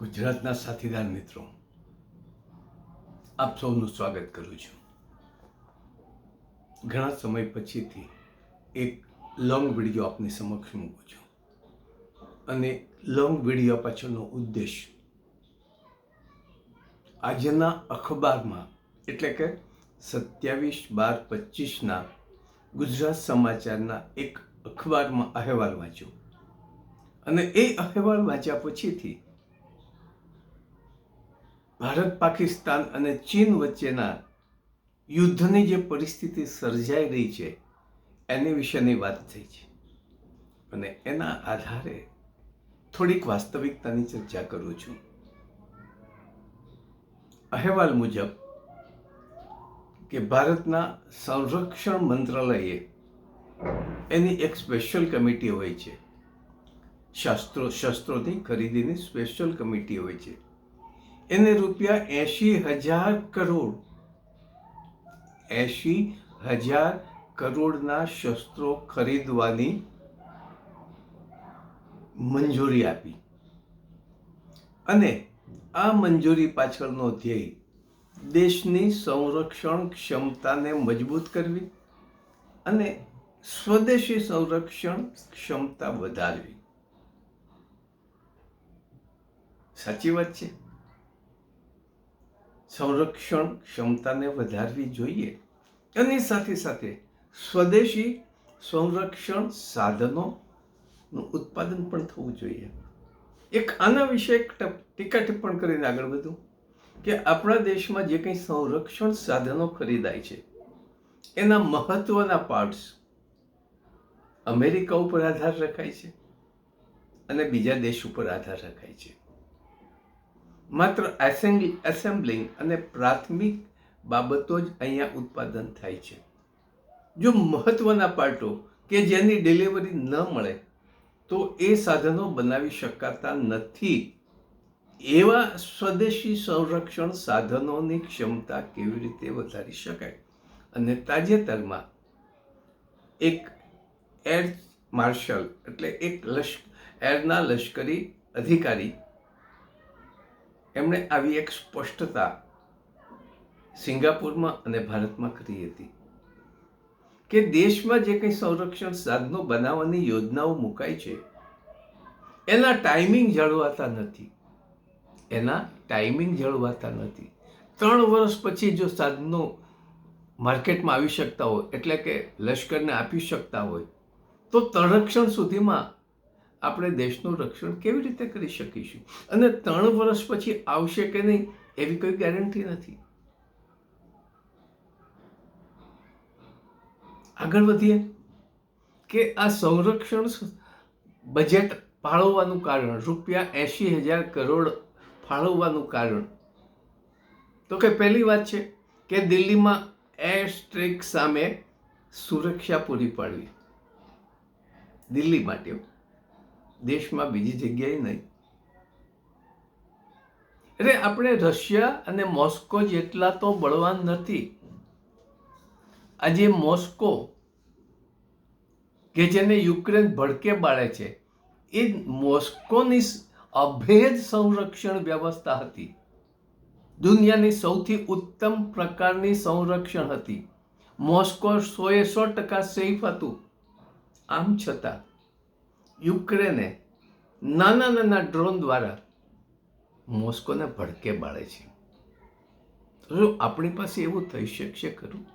ગુજરાતના સાથીદાર મિત્રો, આપ સૌનું સ્વાગત કરું છું. ઘણા સમય પછીથી એક લોંગ વીડિયો આપની સમક્ષ મૂકું છું. અને લોંગ વીડિયો પાછળનો ઉદ્દેશ આજના અખબારમાં, એટલે કે સત્યાવીસ બાર પચીસના ગુજરાત સમાચારના એક અખબારમાં અહેવાલ વાંચ્યો અને એ અહેવાલ વાંચ્યા પછીથી ભારત, પાકિસ્તાન અને ચીન વચ્ચેના યુદ્ધની જે પરિસ્થિતિ સર્જાઈ રહી છે, એની વિશેની વાત થઈ છે. અને એના આધારે થોડીક વાસ્તવિકતાની ચર્ચા કરું છું. અહેવાલ મુજબ કે ભારતના સંરક્ષણ મંત્રાલયે એની એક સ્પેશિયલ કમિટી હોય છે. શાસ્ત્રો, શસ્ત્રોની ખરીદીની સ્પેશિયલ કમિટી હોય છે. એને રૂપિયા એંશી હજાર કરોડ. એંશી હજાર કરોડના શસ્ત્રો ખરીદવાની મંજૂરી આપી. અને આ મંજૂરી પાછળનો ધ્યેય દેશની સંરક્ષણ ક્ષમતાને મજબૂત કરવી અને સ્વદેશી સંરક્ષણ ક્ષમતા વધારવી. સાચી વાત છે? સંરક્ષણ ક્ષમતાને વધારવી જોઈએ. અને સાથે સાથે સ્વદેશી સંરક્ષણ સાધનોનું ઉત્પાદન પણ થવું જોઈએ. એક આના વિશે એક ટીકા ટિપ્પણ કરીને આગળ વધું કે આપણા દેશમાં જે કંઈ સંરક્ષણ સાધનો ખરીદાય છે, એના મહત્ત્વના પાર્ટ્સ અમેરિકા ઉપર આધાર રખાય છે અને બીજા દેશ ઉપર આધાર રખાય છે. માત્ર એસેમ્બલી એસેમ્બલિંગ અને પ્રાથમિક બાબતો જ અહીંયા ઉત્પાદન થાય છે. જો મહત્ત્વના પાર્ટો કે જેની ડિલિવરી ન મળે, તો એ સાધનો બનાવી શકાતા નથી. એવા સ્વદેશી સંરક્ષણ સાધનોની ક્ષમતા કેવી રીતે વધારી શકાય? અને તાજેતરમાં એક એર માર્શલ એટલે એક લશ્ક એરના લશ્કરી અધિકારી એમણે આવી એક સ્પષ્ટતા સિંગાપુરમાં અને ભારતમાં કરી હતી કે દેશમાં જે કંઈ સંરક્ષણ સાધનો બનાવવાની યોજનાઓ મુકાઈ છે, એના ટાઈમિંગ જળવાતા નથી. એના ટાઈમિંગ જળવાતા નથી. ત્રણ વર્ષ પછી જો સાધનો માર્કેટમાં આવી શકતા હોય, એટલે કે લશ્કરને આપી શકતા હોય, તો તરક્ષણ સુધીમાં આપણે દેશનું રક્ષણ કેવી રીતે કરી શકીશું? અને ત્રણ વર્ષ પછી આવશે કે નહીં, એવી કોઈ ગેરંટી નથી. આગળ વધીએ કે આ સંરક્ષણ બજેટ ફાળવવાનું કારણ, રૂપિયા એંશી હજાર કરોડ ફાળવવાનું કારણ. તો કે પહેલી વાત છે કે દિલ્હીમાં એર સ્ટ્રાઇક સામે સુરક્ષા પૂરી પાડવી. દિલ્હી માટે. દેશમાં બીજી જગ્યાએ નહીં. એટલે આપણે રશિયા અને મોસ્કો જેટલા તો બળવાન નથી. આજે મોસ્કો કે જેને યુક્રેન ભડકે બાળે છે, એ મોસ્કોની અભેદ સંરક્ષણ વ્યવસ્થા હતી. દુનિયાની સૌથી ઉત્તમ પ્રકારની સંરક્ષણ હતી. મોસ્કો સોએ સો ટકા સેફ હતું. આમ છતાં યુક્રેને નાના નાના ડ્રોન દ્વારા મોસ્કોને ભડકે બાળે છે. જો આપણી પાસે એવું થઈ શકશે ખરું?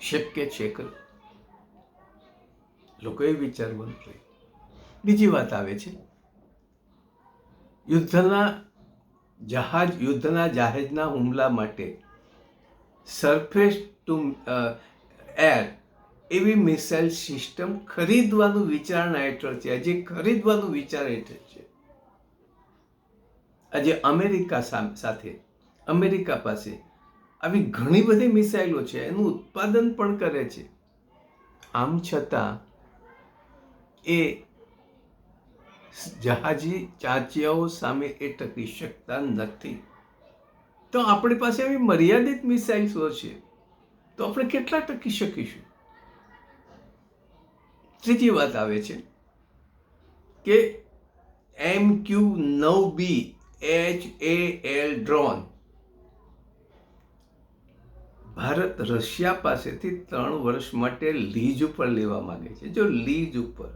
શક્ય છે ખરું? લોકોએ વિચારવાનું જોઈએ બીજી વાત આવે છે. યુદ્ધના જહાજ, યુદ્ધના જહાજના હુમલા માટે સરફેસ ટુ એર એવી મિસાઇલ સિસ્ટમ ખરીદવાનું વિચારણા હેઠળ છે. આજે ખરીદવાનું વિચાર હેઠળ છે. આજે અમેરિકા સાથે, અમેરિકા પાસે આવી ઘણી બધી મિસાઇલો છે. એનું ઉત્પાદન પણ કરે છે. આમ છતાં એ જહાજી ચાંચિયાઓ સામે એ ટકી શકતા નથી. તો આપણી પાસે એવી મર્યાદિત મિસાઇલ્સો છે. તો આપણે કેટલા ટકી શકીશું? ત્રીજી વાત આવે છે કે એમ ક્યુ નવ B H A L drone Bharat Russia પાસેથી ત્રણ વર્ષ માટે લીઝ ઉપર લેવા માંગે છે. જો લીઝ ઉપર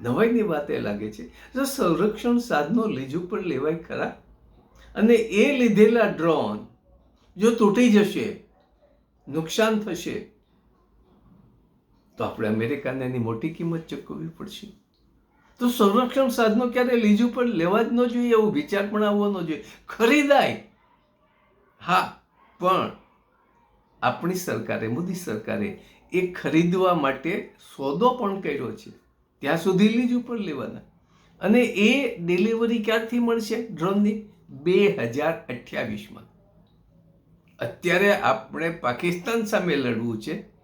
નવાઈની વાત એ લાગે છે, જો સંરક્ષણ સાધનો લીઝ ઉપર લેવાય ખરા? અને એ લીધેલા ડ્રોન જો તૂટી જશે, નુકસાન થશે તો આપણે અમેરિકાને એની મોટી કિંમત ચૂકવવી પડશે. તો સંરક્ષણ સાધનો ક્યારે લીજું પણ લેવા જ ન જોઈએ એવો વિચાર પણ આવવો ન જોઈએ. ખરીદાય. હા, પણ આપણી સરકારે, મોદી સરકારે એ ખરીદવા માટે સોદો પણ કર્યો છે. ત્યાં સુધી લીજ ઉપર લેવાના. અને એ ડિલિવરી ક્યારથી મળશે? ડ્રોનની બે હજાર અઠ્યાવીસમાં. અત્યારે આપણે પાકિસ્તાન સામે લડવું છે.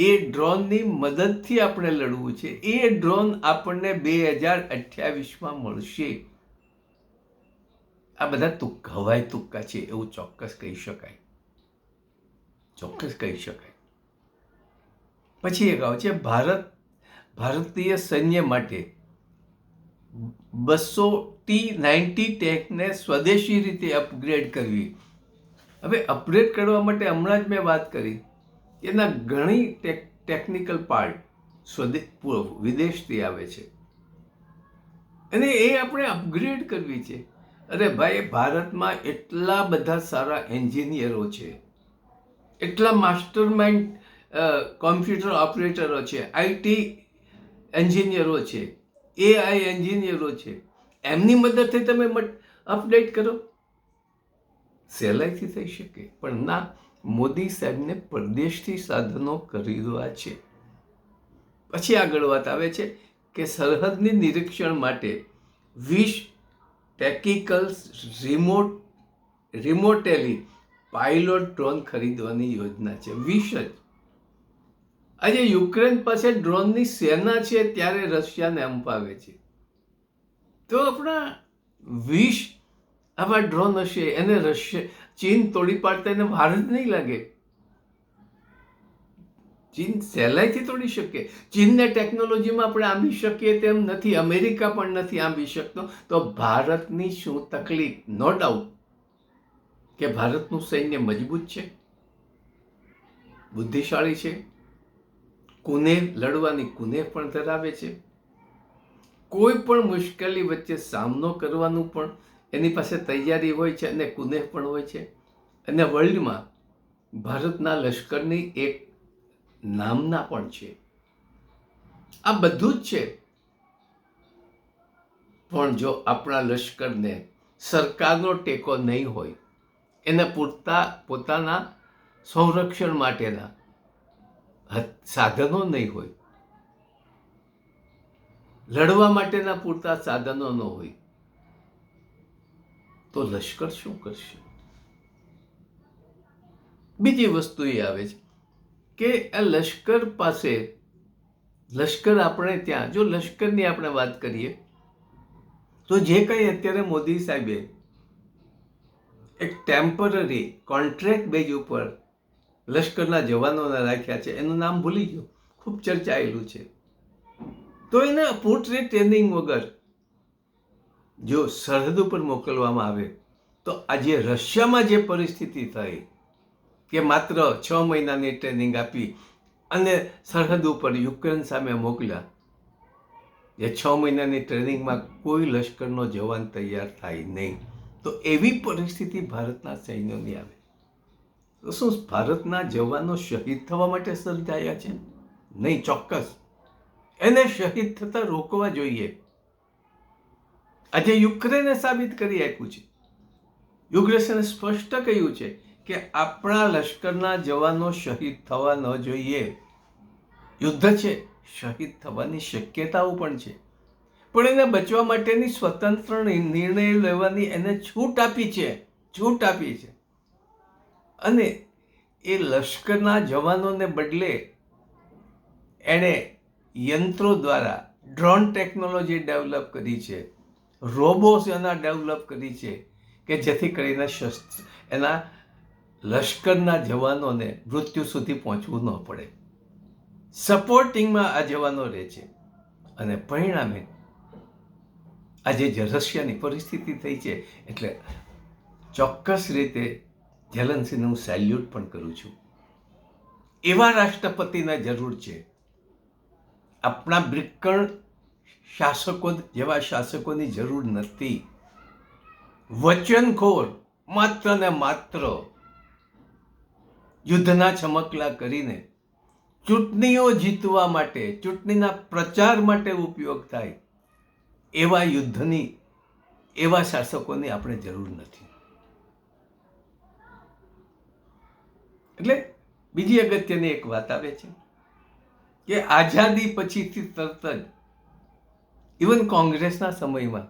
એ ડ્રોનની મદદથી આપણે લડવું છે. એ ડ્રોન આપણને બે હજાર અઠ્યાવીસમાં મળશે. આ બધા તુક્કા હવાઈ તુક્કા છે એવું ચોક્કસ કહી શકાય. ચોક્કસ કહી શકાય. પછી એક આવે છે ભારત, ભારતીય સૈન્ય માટે બસો ટી નાઇન્ટી ટેકને સ્વદેશી રીતે અપગ્રેડ કરવી. હવે અપગ્રેડ કરવા માટે હમણાં જ મેં વાત કરી. એના ઘણી ટેક ટેકનિકલ પાર્ટ સ્વદેશ વિદેશથી આવે છે. અને એ આપણે અપગ્રેડ કરવી છે. અરે ભાઈ ભારતમાં એટલા બધા સારા એન્જિનિયરો છે. એટલા માસ્ટર માઇન્ડ કોમ્પ્યુટર ઓપરેટરો છે. આઈટી એન્જિનિયરો છે. એઆઈ એન્જિનિયરો છે. એમની મદદથી તમે અપડેટ કરો. સહેલાઈથી થઈ શકે. પણ ના મોદી સાહેબને પરદેશથી સાધનો ખરીદવા છે. પછી આગળ વાત આવે છે કે સરહદની નિરીક્ષણ માટે વીસ tacticals remote, remotely pilot drone ખરીદવાની યોજના છે. વીસ જ. આજે યુક્રેન પાસે ડ્રોનની સેના છે ત્યારે રશિયાને અંપાવે છે. તો આપણા વીસ આવા ડ્રોન હશે, એને રશિયા ચીન તોડી પાડતા એને વાર જ નહીં લાગે. ચીન સહેલાઈથી તોડી શકે. ચીનને ટેકનોલોજીમાં આપણે આંબી શકીએ તેમ નથી, અમેરિકા પણ નથી આંબી શકતો. તો ભારતની શું તકલીફ? નો ડાઉટ કે ભારતનું સૈન્ય મજબૂત છે, બુદ્ધિશાળી છે. કુને લડવાની કુને પણ ધરાવે છે. કોઈ પણ મુશ્કેલી વચ્ચે સામનો કરવાનું પણ એની પાસે તૈયારી હોય છે અને કુનેહ પણ હોય છે. અને વર્લ્ડમાં ભારતના લશ્કરની એક નામના પણ છે. આ બધું જ છે. પણ જો આપણા લશ્કરને સરકારનો ટેકો નહીં હોય, એને પૂરતા, પોતાના સંરક્ષણ માટેના સાધનો નહીં હોય, લડવા માટેના પૂરતા સાધનો ન હોય તો લશ્કર શું કરશે? બીજી વસ્તુ એ આવે છે કે આ લશ્કર પાસે, લશ્કર આપણે ત્યાં, જો લશ્કરની આપણે વાત કરીએ, તો જે કંઈ અત્યારે મોદી સાહેબે એક ટેમ્પરરી કોન્ટ્રાક્ટ બેઝ ઉપર લશ્કરના જવાનોને રાખ્યા છે, એનું નામ ભૂલી ગયું, ખૂબ ચર્ચાયેલું છે. તો એને પોર્ટ્રેટ ટ્રેનિંગ વગર જો સરહદ ઉપર મોકલવામાં આવે, તો આજે રશિયામાં જે પરિસ્થિતિ થઈ, કે માત્ર છ મહિનાની ટ્રેનિંગ આપી અને સરહદ ઉપર યુક્રેન સામે મોકલ્યા એ છ મહિનાની ટ્રેનિંગમાં કોઈ લશ્કરનો જવાન તૈયાર થાય નહીં, તો એવી પરિસ્થિતિ ભારતના સૈન્યોની આવે. તો શું ભારતના જવાનો શહીદ થવા માટે સર્જાયા છે? નહીં, ચોક્કસ. એને શહીદ થતાં રોકવા જોઈએ. આજે યુક્રેને સાબિત કરી આપ્યું છે. યુક્રેને સ્પષ્ટ કહ્યું છે કે આપણા લશ્કરના જવાનો શહીદ થવા ન જોઈએ. યુદ્ધ છે, શહીદ થવાની શક્યતાઓ પણ છે. પણ એને બચવા માટેની સ્વતંત્ર નિર્ણય લેવાની એને છૂટ આપી છે, છૂટ આપી છે. અને એ લશ્કરના જવાનોને બદલે એણે યંત્રો દ્વારા ડ્રોન ટેકનોલોજી ડેવલપ કરી છે. રોબોસ એના ડેવલપ કરી છે કે જેથી કરીને શસ્ત્ર એના લશ્કરના જવાનોને મૃત્યુ સુધી પહોંચવું ન પડે. સપોર્ટિંગમાં આ જવાનો રહે છે. અને પરિણામે આજે જે રશિયાની પરિસ્થિતિ થઈ છે. એટલે ચોક્કસ રીતે જેલન્સીને હું સેલ્યુટ પણ કરું છું. એવા રાષ્ટ્રપતિને જરૂર છે. આપણા બ્રિકણ શાસકો જેવા શાસકોની જરૂર નથી. વચનખોર માત્ર ને માત્ર યુદ્ધના ચમકલા કરીને ચૂંટણીઓ જીતવા માટે, ચૂંટણીના પ્રચાર માટે ઉપયોગ થાય એવા યુદ્ધની, એવા શાસકોની આપણે જરૂર નથી. એટલે બીજી અગત્યની એક વાત આવે છે કે આઝાદી પછીથી તરત જ ઇવન કોંગ્રેસના સમયમાં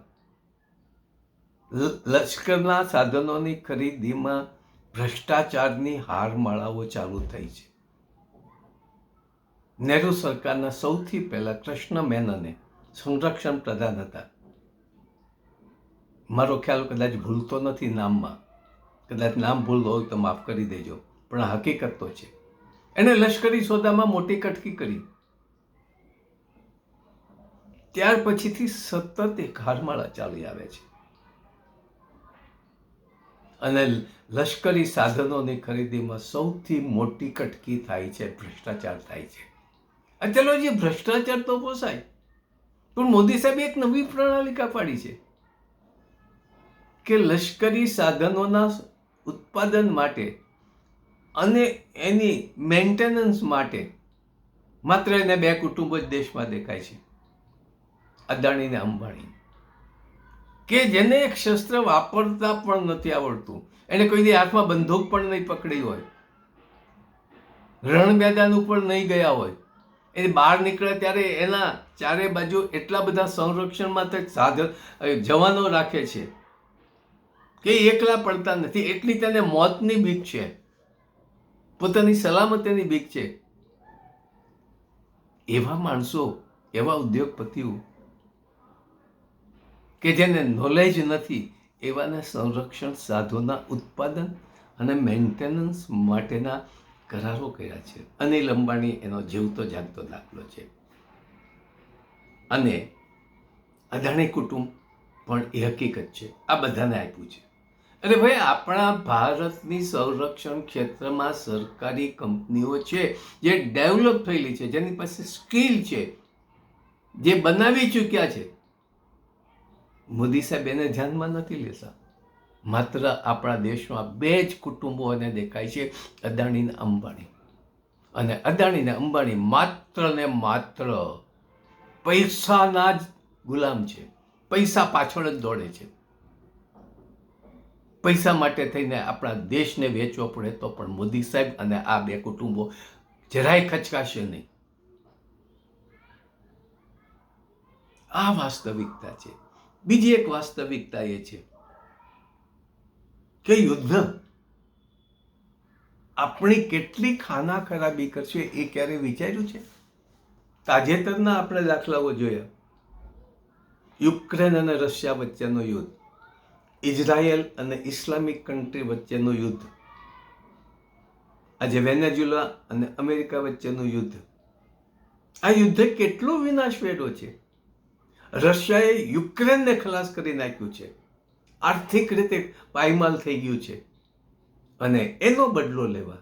લશ્કરના સાધનોની ખરીદીમાં ભ્રષ્ટાચારની હારમાળાઓ ચાલુ થઈ છે. નહેરુ સરકારના સૌથી પહેલા કૃષ્ણ મેનને સંરક્ષણ પ્રધાન હતા. મારો ખ્યાલ કદાચ ભૂલતો નથી નામમાં. કદાચ નામ ભૂલ હોય તો માફ કરી દેજો, પણ હકીકત તો છે. એણે લશ્કરી સોદામાં મોટી કટકી કરી. ત્યાર પછીથી સતત એક હારમાળા ચાલી આવે છે. અને લશ્કરી સાધનોની ખરીદીમાં સૌથી મોટી કટકી થાય છે, ભ્રષ્ટાચાર થાય છે. આ ચલો જે ભ્રષ્ટાચાર તો પોસાય, પણ મોદી સાહેબે એક નવી પ્રણાલિકા પાડી છે કે લશ્કરી સાધનોના ઉત્પાદન માટે અને એની મેન્ટેનન્સ માટે માત્ર એને બે કુટુંબ જ દેશમાં દેખાય છે. અદાણી ને અંબાણી. કે જેને એક શસ્ત્ર વાપરતા પણ નથી આવડતું. એને કોઈ દી હાથમાં બંદૂક પણ નહીં પકડી હોય. રણ મેદાન ઉપર નહીં ગયા હોય. એ બહાર નીકળે ત્યારે એના ચારે બાજુ એટલા બધા સંરક્ષણ માટે સાધન જવાનો રાખે છે. કે એકલા પડતા નથી. એટલી તેને મોતની બીક છે. પોતાની સલામતીની બીક છે. એવા માણસો, એવા ઉદ્યોગપતિઓ કે જેને નોલેજ નથી, એવાને સંરક્ષણ સાધનોના ઉત્પાદન અને મેન્ટેનન્સ માટેના કરારો કર્યા છે? અનિલ અંબાણી એનો જીવતો જાગતો દાખલો છે. અને અદાણી કુટુંબ પણ એ હકીકત છે. આ બધાને આપ્યું છે. અરે ભાઈ, આપણા ભારતની સંરક્ષણ ક્ષેત્રમાં સરકારી કંપનીઓ છે, જે ડેવલપ થયેલી છે, જેની પાસે સ્કિલ છે, જે બનાવી ચૂક્યા છે મોદી સાહેબ એને ધ્યાનમાં નથી લેતા. માત્ર આપણા દેશમાં બે જ કુટુંબો એને દેખાય છે, અદાણી ને અંબાણી. અને અદાણી ને અંબાણી માત્ર ને માત્ર પૈસાના જ ગુલામ છે. પૈસા પાછળ જ દોડે છે. પૈસા માટે થઈને આપણા દેશને વેચવો પડે તો પણ મોદી સાહેબ અને આ બે કુટુંબો જરાય ખચકાશે નહીં. આ વાસ્તવિકતા છે. બીજી એક વાસ્તવિકતા એ છે કે યુદ્ધ આપણી કેટલી ખાના ખરાબી કરશે એ ક્યારે વિચાર્યું છે? તાજેતરના આપણે દાખલાઓ જોયા. યુક્રેન અને રશિયા વચ્ચેનો યુદ્ધ. ઇઝરાયલ અને ઇસ્લામિક કન્ટ્રી વચ્ચેનું યુદ્ધ. આજે વેનેઝ્યુલા અને અમેરિકા વચ્ચેનું યુદ્ધ. આ યુદ્ધે કેટલો વિનાશ વેડો છે? રશિયાએ યુક્રેનને ખલાસ કરી નાખ્યું છે. આર્થિક રીતે પાયમાલ થઈ ગયું છે. અને એનો બદલો લેવા.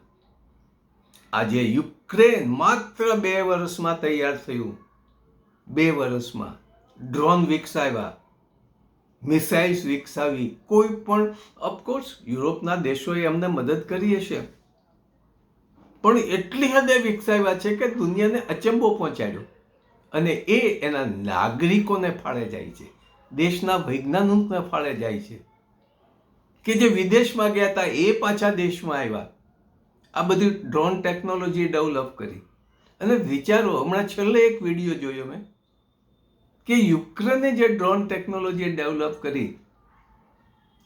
આજે યુક્રેન માત્ર બે વર્ષમાં તૈયાર થયું. બે વર્ષમાં ડ્રોન વિકસાવ્યા. મિસાઇલ્સ વિકસાવી. કોઈ પણ ઓફકોર્સ યુરોપના દેશોએ અમને મદદ કરી હશે. પણ એટલી હદે વિકસાવ્યા છે કે દુનિયાને અચંબો પહોંચાડ્યો. અને એ એના નાગરિકોને ફાળે જાય છે. દેશના વૈજ્ઞાનિકને ફાળે જાય છે. કે જે વિદેશમાં ગયા હતા એ પાછા દેશમાં આવ્યા. આ બધી ડ્રોન ટેકનોલોજી ડેવલપ કરી. અને વિચારો, હમણાં છેલ્લે એક વીડિયો જોયો મેં, કે યુક્રેને જે ડ્રોન ટેકનોલોજી ડેવલપ કરી,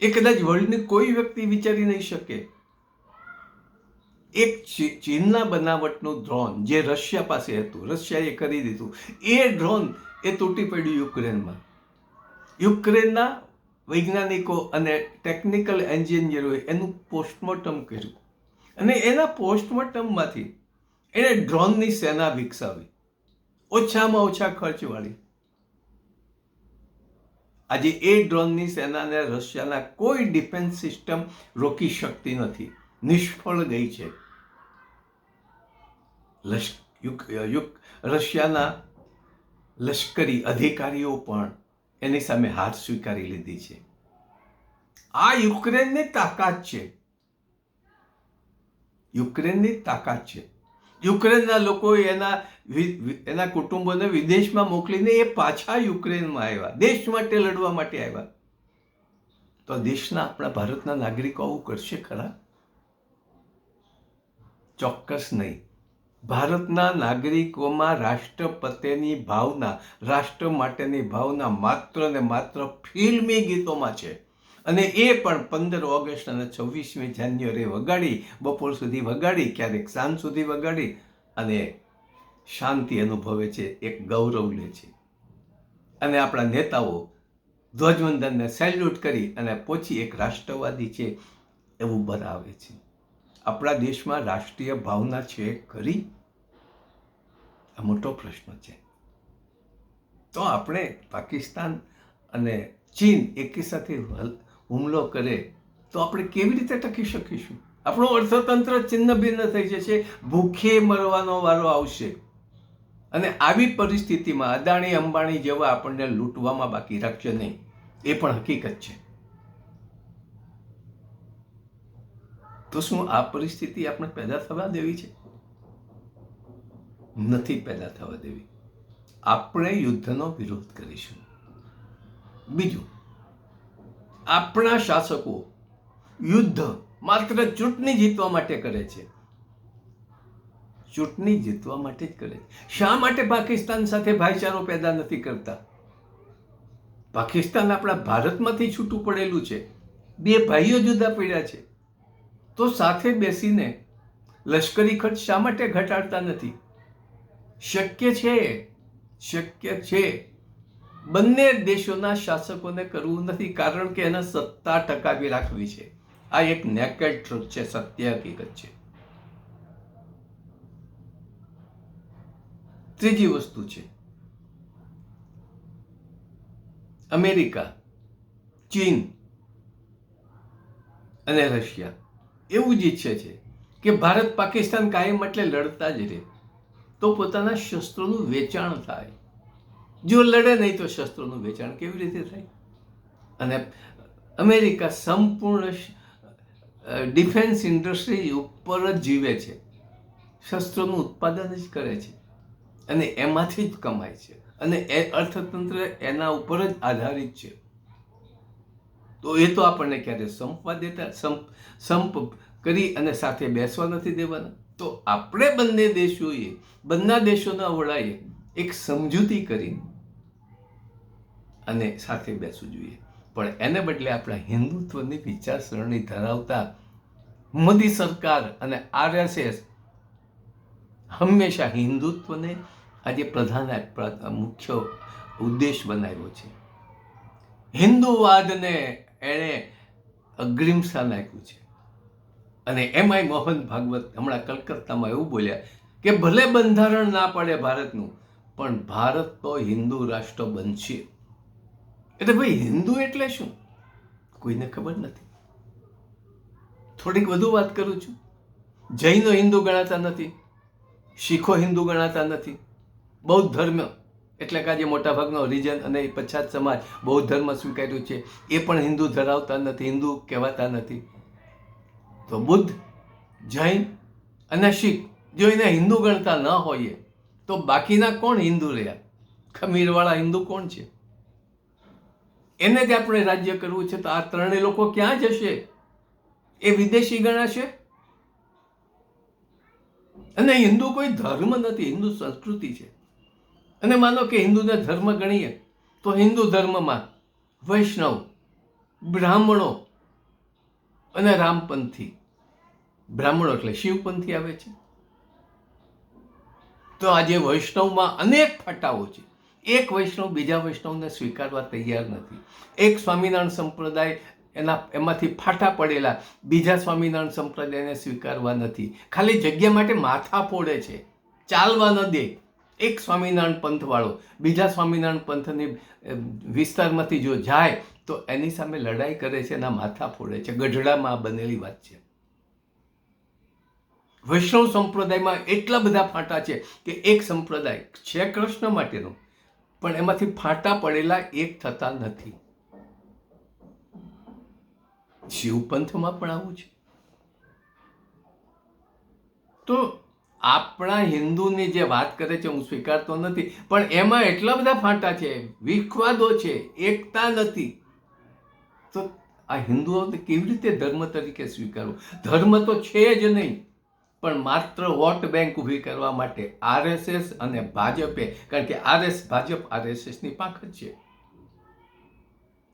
એ કદાચ વર્લ્ડની કોઈ વ્યક્તિ વિચારી નહીં શકે. એક ચીનના બનાવટનું ડ્રોન જે રશિયા પાસે હતું, રશિયાએ કરી દીધું. એ ડ્રોન એ તૂટી પડ્યું યુક્રેનમાં. યુક્રેનના વૈજ્ઞાનિકો અને ટેકનિકલ એન્જિનિયરોએ એનું પોસ્ટમોર્ટમ કર્યું. અને એના પોસ્ટમોર્ટમમાંથી એણે ડ્રોનની સેના વિકસાવી. ઓછામાં ઓછા ખર્ચવાળી. આજે એ ડ્રોનની સેનાને રશિયાના કોઈ ડિફેન્સ સિસ્ટમ રોકી શકતી નથી. નિષ્ફળ ગઈ છે. રશિયાના લશ્કરી અધિકારીઓ પણ એની સામે હાથ સ્વીકારી લીધી છે. આ યુક્રેનની તાકાત છે. યુક્રેનની તાકાત છે. યુક્રેનના લોકો એના એના કુટુંબોને વિદેશમાં મોકલીને એ પાછા યુક્રેનમાં આવ્યા. દેશ માટે લડવા માટે આવ્યા. તો દેશના આપણા ભારતના નાગરિકો આવું કરશે ખરા? ચોક્કસ નહીં. ભારતના નાગરિકોમાં રાષ્ટ્રપતિની ભાવના, રાષ્ટ્ર માટેની ભાવના માત્ર ને માત્ર ફિલ્મી ગીતોમાં છે. અને એ પણ પંદર ઓગસ્ટ અને છવ્વીસમી જાન્યુઆરી વગાડી, બપોર સુધી વગાડી, ક્યારેક સાંજ સુધી વગાડી અને શાંતિ અનુભવે છે, એક ગૌરવ લે છે. અને આપણા નેતાઓ ધ્વજવંદનને સેલ્યુટ કરી અને પછી એક રાષ્ટ્રવાદી છે એવું બનાવે છે. આપણા દેશમાં રાષ્ટ્રીય ભાવના છે ખરી? આ મોટો પ્રશ્ન છે. તો આપણે પાકિસ્તાન અને ચીન એકી સાથે હુમલો કરે તો આપણે કેવી રીતે ટકી શકીશું? આપણું અર્થતંત્ર છિન્ન ભિન્ન થઈ જશે, ભૂખે મરવાનો વારો આવશે. અને આવી પરિસ્થિતિમાં અદાણી અંબાણી જેવા આપણને લૂંટવામાં બાકી રાખશે નહીં. એ પણ હકીકત છે. તો શું આ પરિસ્થિતિ આપણે પેદા થવા દેવી છે? નથી પેદા થવા દેવી. આપણે યુદ્ધનો વિરોધ કરીશું. બીજું, આપણા શાસકો યુદ્ધ માત્ર ચૂંટણી જીતવા માટે કરે છે. ચૂંટણી જીતવા માટે જ કરે છે. શા માટે પાકિસ્તાન સાથે ભાઈચારો પેદા નથી કરતા? પાકિસ્તાન આપણા ભારતમાંથી છૂટું પડેલું છે. બે ભાઈઓ જુદા પડ્યા છે. તો સાથે બેસીને લશ્કરી ખર્ચ શા માટે ઘટાડતા નથી? શક્ય છે શક્ય છે. બંને દેશોના શાસકોને કરવું નથી કારણ કે એને સત્તા ટકાવી રાખવી છે. આ એક નેકેડ ટ્રુથ છે, સત્ય હકીકત છે. ત્રીજી વસ્તુ છે. અમેરિકા, ચીન અને રશિયા. એવું જ ઈચ્છે છે કે ભારત પાકિસ્તાન કાયમ એટલે લડતા જ રહે, તો પોતાના શસ્ત્રોનું વેચાણ થાય. જો લડે નહીં તો શસ્ત્રોનું વેચાણ કેવી રીતે થાય? અને અમેરિકા સંપૂર્ણ ડિફેન્સ ઇન્ડસ્ટ્રી ઉપર જ જીવે છે. શસ્ત્રોનું ઉત્પાદન જ કરે છે. અને એમાંથી જ કમાય છે. અને એ અર્થતંત્ર એના ઉપર જ આધારિત છે. તો એ તો આપણને ક્યારે સંપવા દેતા, સંપ સંપ કરી અને સાથે બેસવા નથી દેવાના. તો આપણે બંને દેશોએ, બંને દેશોના વડાએ એક સમજૂતી કરી અને સાથે બેસવું જોઈએ. પણ એને બદલે આપણા હિન્દુત્વની વિચારસરણી ધરાવતા મોદી સરકાર અને આરએસએસ હંમેશા હિન્દુત્વને આજે પ્રધાન પ્ર- મુખ્ય ઉદ્દેશ બનાવ્યો છે. હિન્દુવાદને એણે અગ્રિમ નાખ્યું છે. અને એમાંય મોહન ભાગવત હમણાં કલકત્તામાં એવું બોલ્યા કે ભલે બંધારણ ના પડે ભારતનું, પણ ભારત તો હિન્દુ રાષ્ટ્ર બનશે. એટલે ભાઈ, હિન્દુ એટલે શું? કોઈને ખબર નથી. થોડીક વધુ વાત કરું છું. જૈનો હિન્દુ ગણાતા નથી. શીખો હિન્દુ ગણાતા નથી. બૌદ્ધ ધર્મ એટલે કે આજે મોટાભાગનો રિજન અને પછાત સમાજ બૌદ્ધ ધર્મ સ્વીકાર્યું છે, એ પણ હિન્દુ ધરાવતા નથી, હિન્દુ કહેવાતા નથી. તો બુદ્ધ, જૈન અને શીખ, જો એને હિન્દુ ગણતા ન હોઈએ, તો બાકીના કોણ હિન્દુ રહ્યા? ખમીરવાળા હિન્દુ કોણ છે? એને જ આપણે રાજ્ય કરવું છે, તો આ ત્રણેય લોકો ક્યાં જશે? એ વિદેશી ગણાશે? અને હિન્દુ કોઈ ધર્મ નથી, હિન્દુ સંસ્કૃતિ છે. અને માનો કે હિન્દુને ધર્મ ગણીએ, તો હિન્દુ ધર્મમાં વૈષ્ણવ, બ્રાહ્મણો અને રામપંથી. બ્રાહ્મણો એટલે શિવપંથી આવે છે. તો આજે વૈષ્ણવમાં અનેક ફાટાઓ છે. એક વૈષ્ણવ બીજા વૈષ્ણવને સ્વીકારવા તૈયાર નથી. એક સ્વામિનારાયણ સંપ્રદાય એના, એમાંથી ફાટા પડેલા, બીજા સ્વામિનારાયણ સંપ્રદાયને સ્વીકારવા નથી. ખાલી જગ્યા માટે માથા ફોડે છે. ચાલવા ન દે. એક સ્વામિનારાયણ પંથવાળો બીજા સ્વામિનારાયણ પંથની વિસ્તારમાંથી જો જાય, તો એની સામે લડાઈ કરે છે એના માથા ફોડે છે. ગઢડામાં બનેલી વાત છે. વૈષ્ણવ સંપ્રદાયમાં એટલા બધા ફાંટા છે કે એક સંપ્રદાય છે કૃષ્ણ માટેનો, પણ એમાંથી ફાંટા પડેલા એક થતા નથી. શિવ પંથમાં પણ આવું છે. તો આપણા હિન્દુની જે વાત કરે છે, હું સ્વીકારતો નથી, પણ એમાં એટલા બધા ફાંટા છે, વિખવાદો છે, એકતા નથી. તો આ હિન્દુઓને કેવી રીતે ધર્મ તરીકે સ્વીકારવું? ધર્મ તો છે જ નહીં, પણ માત્ર વોટ બેંક ઊભી કરવા માટે આરએસએસ અને ભાજપે, કારણ કે આરએસ, ભાજપ, આરએસએસની પાંખ જ છે.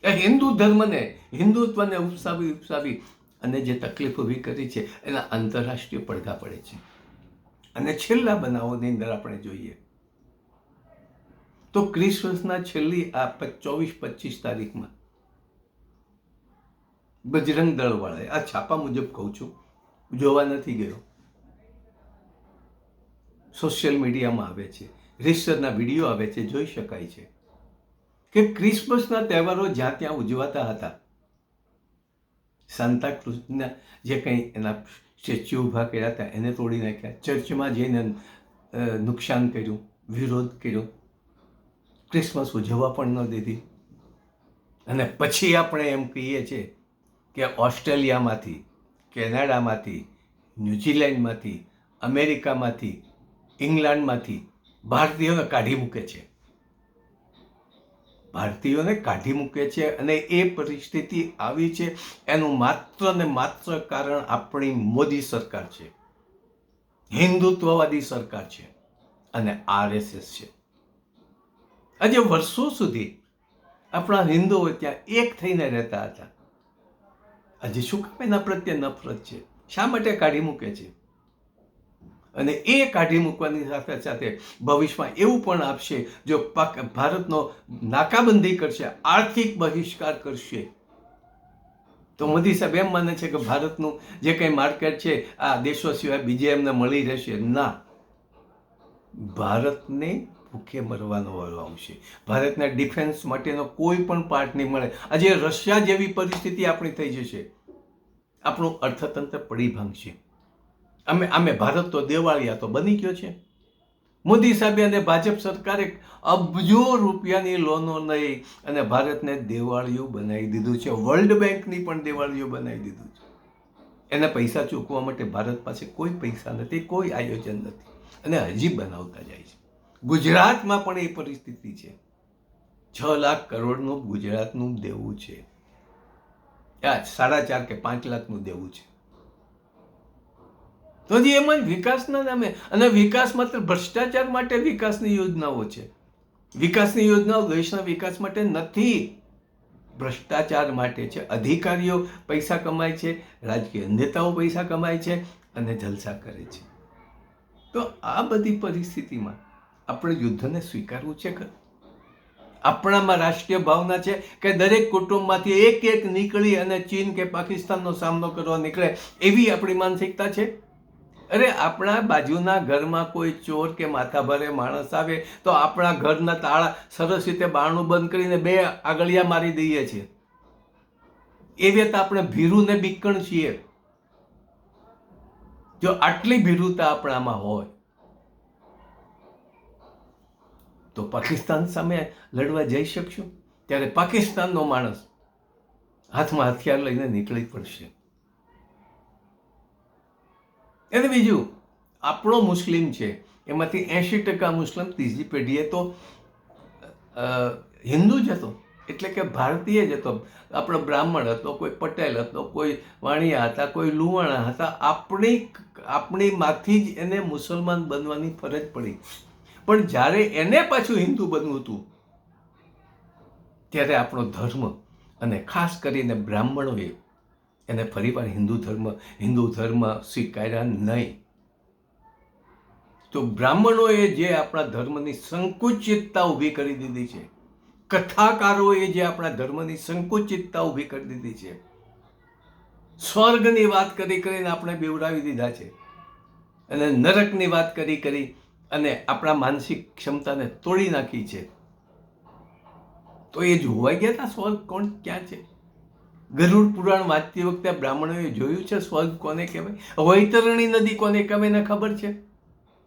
એ હિન્દુ ધર્મને, હિન્દુત્વને ઉપસાવી ઉપસાવી અને જે તકલીફ ઊભી કરી છે, એના આંતરરાષ્ટ્રીય પડઘા પડે છે. અને છેલ્લા બનાવોની અંદર આપણે જોઈએ તો ક્રિસમસના છેલ્લી આ ચોવીસ, પચીસ તારીખમાં બજરંગ દળવાળાએ, આ છાપા મુજબ કહું છું, જોવા નથી ગયો. સોશિયલ મીડિયામાં આવે છે રિસરના વીડિયો આવે છે, જોઈ શકાય છે કે ક્રિસમસના તહેવારો જ્યાં ત્યાં ઉજવાતા હતા. સાંતા ક્રુઝના જે કંઈ એના સ્ટેચ્યુ ઊભા કર્યા હતા, એને તોડી નાખ્યા. ચર્ચમાં જઈને નુકસાન કર્યું, વિરોધ કર્યો. ક્રિસમસ ઉજવવા પણ ન દીધી. અને પછી આપણે એમ કહીએ છીએ કે ઓસ્ટ્રેલિયામાંથી, કેનેડામાંથી, ન્યૂઝીલેન્ડમાંથી, અમેરિકામાંથી, ઇંગ્લેન્ડમાંથી ભારતીયોને કાઢી મૂકે છે. ભારતીયોને કાઢી મૂકે છે અને એ પરિસ્થિતિ આવી છે. એનું માત્ર ને માત્ર કારણ આપણી મોદી સરકાર છે. હિન્દુત્વવાદી સરકાર છે અને આરએસએસ છે. આજે વર્ષો સુધી આપણા હિન્દુઓ ત્યાં એક થઈને રહેતા હતા. આજે શું કામ એના પ્રત્યે નફરત છે? શા માટે કાઢી મૂકે છે? અને એ કાઢી મૂકવાની સાથે સાથે ભવિષ્યમાં એવું પણ આપશે, જો પાક ભારતનો નાકાબંધી કરશે, આર્થિક બહિષ્કાર કરશે. તો મોદી સાહેબ એમ માને છે કે ભારતનું જે કંઈ માર્કેટ છે, આ દેશો સિવાય બીજે એમને મળી રહેશે. ના. ભારતને ભૂખે મરવાનો વાળો આવશે. ભારતના ડિફેન્સ માટેનો કોઈ પણ પાર્ટ નહીં મળે. આજે રશિયા જેવી પરિસ્થિતિ આપણી થઈ જશે. આપણું અર્થતંત્ર પડી ભાંગશે. અમે અમે ભારત તો દેવાળિયા તો બની ગયો છે. મોદી સાહેબે અને ભાજપ સરકારે અબજો રૂપિયાની લોનો લઈ અને ભારતને દેવાળિયું બનાવી દીધું છે. વર્લ્ડ બેંકની પણ દેવાળિયું બનાવી દીધું છે. એના પૈસા ચૂકવવા માટે ભારત પાસે કોઈ પૈસા નથી, કોઈ આયોજન નથી. અને હજી બનાવતા જાય છે. ગુજરાતમાં પણ એ પરિસ્થિતિ છે. છ લાખ કરોડનું ગુજરાતનું દેવું છે. સાડા ચાર કે પાંચ લાખનું દેવું છે. તો હજી એમાં વિકાસના નામે, અને વિકાસ માત્ર ભ્રષ્ટાચાર માટે વિકાસની યોજનાઓ છે. વિકાસની યોજનાઓ દેશના વિકાસ માટે નથી. ભ્રષ્ટાચાર માટે છે. અધિકારીઓ પૈસા કમાય છે, રાજકીય નેતાઓ પૈસા કમાય છે, અને જલસા કરે છે. તો આ બધી પરિસ્થિતિમાં આપણે યુદ્ધને સ્વીકારવું છે ખરું? આપણામાં રાષ્ટ્રીય ભાવના છે કે દરેક કુટુંબમાંથી એક એક નીકળી અને ચીન કે પાકિસ્તાનનો સામનો કરવા નીકળે એવી આપણી માનસિકતા છે? અરે, આપણા બાજુના ઘરમાં કોઈ ચોર કે માથાભારે માણસ આવે તો આપણા ઘરના તાળા સરસ રીતે બારણું બંધ કરીને બે આગળિયા મારી દઈએ છીએ. એવી રીતે આપણે ભીરું ને બીકણ છીએ. જો આટલી ભીરુતા આપણામાં હોય, તો પાકિસ્તાન સામે લડવા જઈ શકશું? ત્યારે પાકિસ્તાનનો માણસ હાથમાં હથિયાર લઈને નીકળી પડશે. અને બીજું, આપણો મુસ્લિમ છે, એમાંથી એંશી ટકા મુસ્લિમ ત્રીજી પેઢીએ તો હિન્દુ જ હતો. એટલે કે ભારતીય જ હતો. આપણો બ્રાહ્મણ હતો, કોઈ પટેલ હતો, કોઈ વાણિયા હતા, કોઈ લુવાણા હતા, આપણી આપણીમાંથી જ એને મુસલમાન બનવાની ફરજ પડી. પણ જ્યારે એને પાછું હિન્દુ બનવું હતું, ત્યારે આપણો ધર્મ અને ખાસ કરીને બ્રાહ્મણોએ એને ફરી પણ હિન્દુ ધર્મ હિન્દુ ધર્મ સ્વીકાર્યા નહીં. તો બ્રાહ્મણોએ જે આપણા ધર્મની સંકુચિતતા ઊભી કરી દીધી છે, કથાકારોએ જે આપણા ધર્મની સંકુચિતતા ઊભી કરી દીધી છે, સ્વર્ગની વાત કરી કરીને આપણે બેવડાવી દીધા છે, અને નરકની વાત કરી કરી અને આપણા માનસિક ક્ષમતાને તોડી નાખી છે. તો એ જોવાઈ ગયા હતા સ્વર્ગ કોણ, ક્યાં છે? ગરુડ પુરાણ વાંચતી વખતે બ્રાહ્મણોએ જોયું છે, સ્વર્ગ કોને કહેવાય? વૈતરણી નદી કોને કહેવાય એને ખબર છે?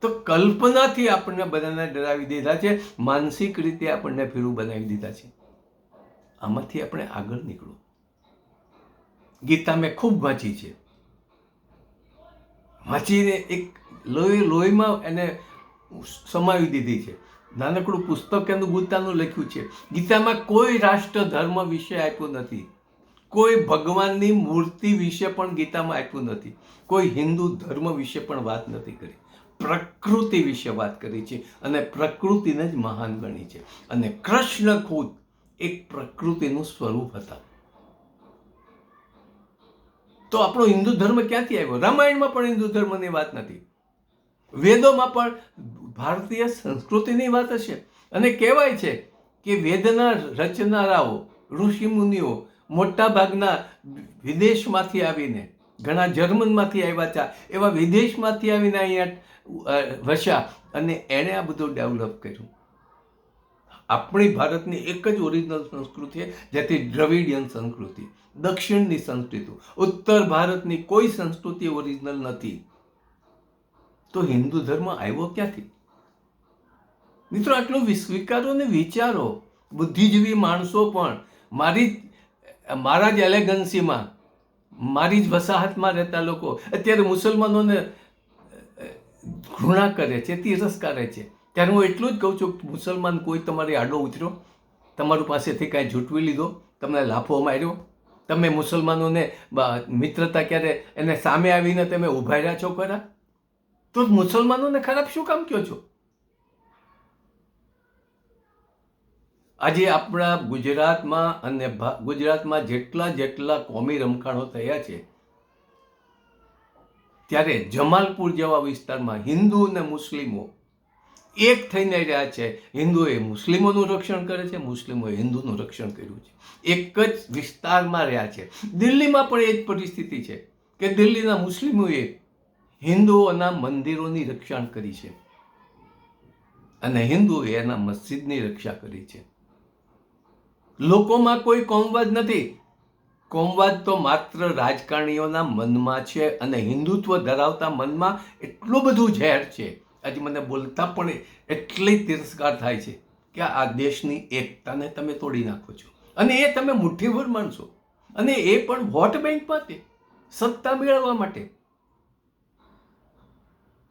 તો કલ્પનાથી આપણને બધાને ડરાવી દીધા છે, માનસિક રીતે આપણને ફેરું બનાવી દીધા છે. આમાંથી આપણે આગળ નીકળો. ગીતા મેં ખૂબ વાંચી છે. વાંચીને એક લોહી, લોહીમાં એને સમાવી દીધી છે. નાનકડું પુસ્તક એનું ગીતાનું લખ્યું છે. ગીતામાં કોઈ રાષ્ટ્ર ધર્મ વિશે આપ્યો નથી. કોઈ ભગવાનની મૂર્તિ વિશે પણ ગીતામાં આપ્યું નથી. કોઈ હિન્દુ ધર્મ વિશે પણ વાત નથી કરી. પ્રકૃતિ વિશે વાત કરી છે અને પ્રકૃતિને જ મહાન ગણી છે. અને કૃષ્ણ ખુદ એક પ્રકૃતિનું સ્વરૂપ હતા. તો આપણો હિન્દુ ધર્મ ક્યાંથી આવ્યો? રામાયણમાં પણ હિન્દુ ધર્મની વાત નથી. વેદોમાં પણ ભારતીય સંસ્કૃતિની વાત હશે. અને કહેવાય છે કે વેદના રચનારાઓ, ઋષિ મુનિઓ મોટા ભાગના વિદેશમાંથી આવીને, ઘણા જર્મનમાંથી આવ્યા હતા, એવા વિદેશમાંથી આવીને અહીંયા વસ્યા અને એણે આ બધું ડેવલપ કર્યું. આપણી ભારતની એક જ ઓરિજિનલ સંસ્કૃતિ છે, જેથી દ્રવિડિયન સંસ્કૃતિ, દક્ષિણની સંસ્કૃતિ, ઉત્તર ભારતની કોઈ સંસ્કૃતિ ઓરિજિનલ નથી. તો હિન્દુ ધર્મ આવ્યો ક્યાંથી? મિત્રો, આટલું સ્વીકારો ને વિચારો. બુદ્ધિજીવી માણસો પણ મારી મારા જ એલેગન્સીમાં, મારી જ વસાહતમાં રહેતા લોકો અત્યારે મુસલમાનોને ઘૃણા કરે છે તિરસ્કારે છે. ત્યારે હું એટલું જ કહું છું મુસલમાન કોઈ તમારી આડો ઉતર્યો, તમારું પાસેથી કાંઈ ઝૂંટવી લીધો, તમને લાફો માર્યો, તમે મુસલમાનોને મિત્રતા ક્યારે એને સામે આવીને તમે ઊભા રહ્યા છો ખરા? તો મુસલમાનોને ખરાબ શું કામ કહો છો? આજે આપણા ગુજરાતમાં અને ગુજરાતમાં જેટલા જેટલા કોમી રમખાણો થયા છે, ત્યારે જમાલપુર જેવા વિસ્તારમાં હિન્દુ અને મુસ્લિમો એક થઈને રહ્યા છે. હિન્દુએ મુસ્લિમોનું રક્ષણ કરે છે, મુસ્લિમોએ હિન્દુનું રક્ષણ કર્યું છે. એક જ વિસ્તારમાં રહ્યા છે. દિલ્હીમાં પણ એ જ પરિસ્થિતિ છે કે દિલ્હીના મુસ્લિમોએ હિન્દુઓના મંદિરોની રક્ષણ કરી છે અને હિન્દુએ એના મસ્જિદની રક્ષા કરી છે. લોકોમાં કોઈ કોમવાદ નથી. કોમવાદ તો માત્ર રાજકારણીઓના મનમાં છે અને હિન્દુત્વ ધરાવતા મનમાં એટલું બધું ઝેર છે. આજે મને બોલતા પણ એટલી તિરસ્કાર થાય છે કે આ દેશની એકતાને તમે તોડી નાખો છો. અને એ તમે મુઠ્ઠીભર માનશો અને એ પણ વોટ બેંક માટે, સત્તા મેળવવા માટે.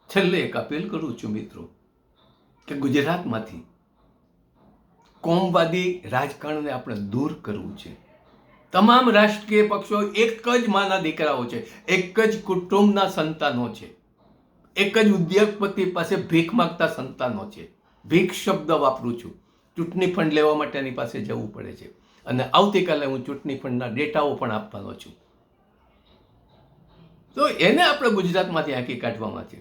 છેલ્લે એક અપીલ કરું છું મિત્રો, કે ગુજરાતમાંથી કોમવાદી રાજકારણને આપણે દૂર કરવું છે. તમામ રાષ્ટ્રીય પક્ષો એક જ માના દીકરાઓ છે. એક જ કુટુંબના સંતાનો છે. એક જ ઉદ્યોગપતિ પાસે ભીખ માગતા સંતાનો છે. ભીખ શબ્દ વાપરું છું. ચૂંટણી ફંડ લેવા માટે એની પાસે જવું પડે છે. અને આવતીકાલે હું ચૂંટણી ફંડના ડેટાઓ પણ આપવાનો છું. તો એને આપણે ગુજરાતમાંથી આંકી કાઢવામાં છે.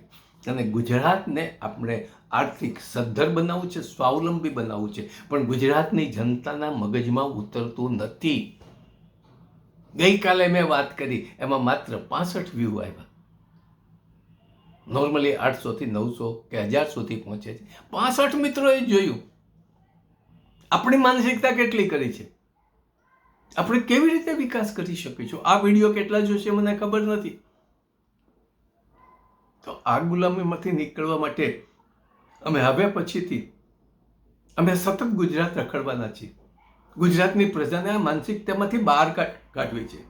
અને ગુજરાતને આપણે આર્થિક સદ્ધર બનાવવું છે, સ્વાવલંબી બનાવવું છે, પણ ગુજરાતની જનતાના મગજમાં ઉતરતું નથી. ગઈકાલે મેં વાત કરી, એમાં માત્ર પાસઠ વ્યૂ આવ્યા. નોર્મલી આઠસોથી નવસો કે હજાર સુધી પહોંચે છે. પાસઠ મિત્રોએ જોયું. આપણી માનસિકતા કેટલી કરી છે? આપણે કેવી રીતે વિકાસ કરી શકીશું? આ વીડિયો કેટલા જોશે મને ખબર નથી. તો આ ગુલામીમાંથી નીકળવા માટે અમે હવે પછીથી, અમે સતત ગુજરાત રખડવાના છીએ. ગુજરાતની પ્રજાને આ માનસિકતામાંથી બહાર કાઢ, કાઢવી છે.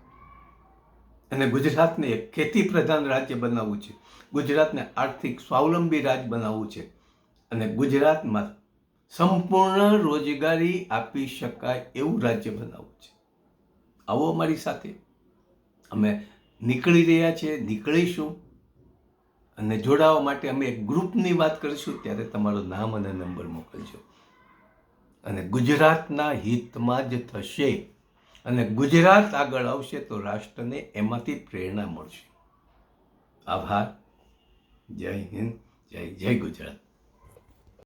અને ગુજરાતને એક ખેતી પ્રધાન રાજ્ય બનાવવું છે. ગુજરાતને આર્થિક સ્વાવલંબી રાજ્ય બનાવવું છે. અને ગુજરાતમાં સંપૂર્ણ રોજગારી આપી શકાય એવું રાજ્ય બનાવવું છે. આવો અમારી સાથે. અમે નીકળી રહ્યા છીએ, નીકળીશું. અને જોડાવા માટે અમે એક ગ્રુપની વાત કરીશું, ત્યારે તમારું નામ અને નંબર મોકલજો. અને ગુજરાતના હિતમાં જ થશે. અને ગુજરાત આગળ આવશે તો રાષ્ટ્રને એમાંથી પ્રેરણા મળશે. આભાર. જય હિન્દ. જય જય ગુજરાત.